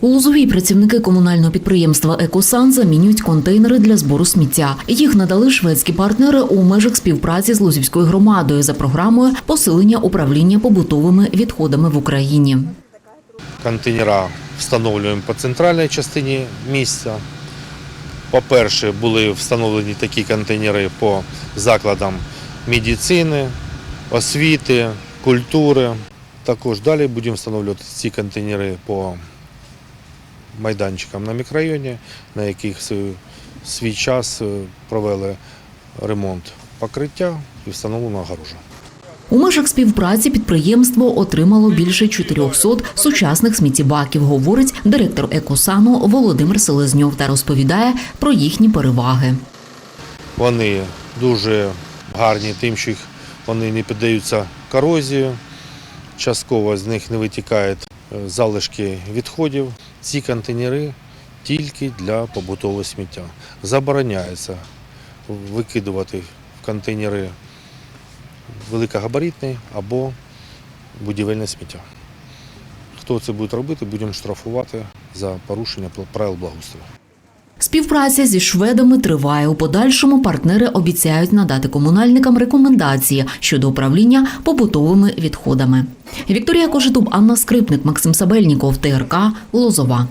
У Лозовій працівники комунального підприємства Екосан замінюють контейнери для збору сміття. Їх надали шведські партнери у межах співпраці з Лозівською громадою за програмою посилення управління побутовими відходами в Україні. Контейнера встановлюємо по центральній частині місця. По-перше, були встановлені такі контейнери по закладам медицини, освіти, культури. Також далі будемо встановлювати ці контейнери по майданчикам на мікрорайоні, на яких свій- час е, провели ремонт покриття і встановлено огорожа. У межах співпраці підприємство отримало більше 400 сучасних сміттєбаків, говорить директор Екосану Володимир Селезньов та розповідає про їхні переваги. Вони дуже гарні тим, що їх вони не піддаються корозії, частково з них не витікають е, залишки відходів. Ці контейнери тільки для побутового сміття. Забороняється викидувати в контейнери великогабаритне або будівельне сміття. Хто це буде робити, будемо штрафувати за порушення правил благоустрою. Співпраця зі шведами триває. У подальшому партнери обіцяють надати комунальникам рекомендації щодо управління побутовими відходами. Вікторія Кожедуб, Анна Скрипник, Максим Сабельніков, ТРК Лозова.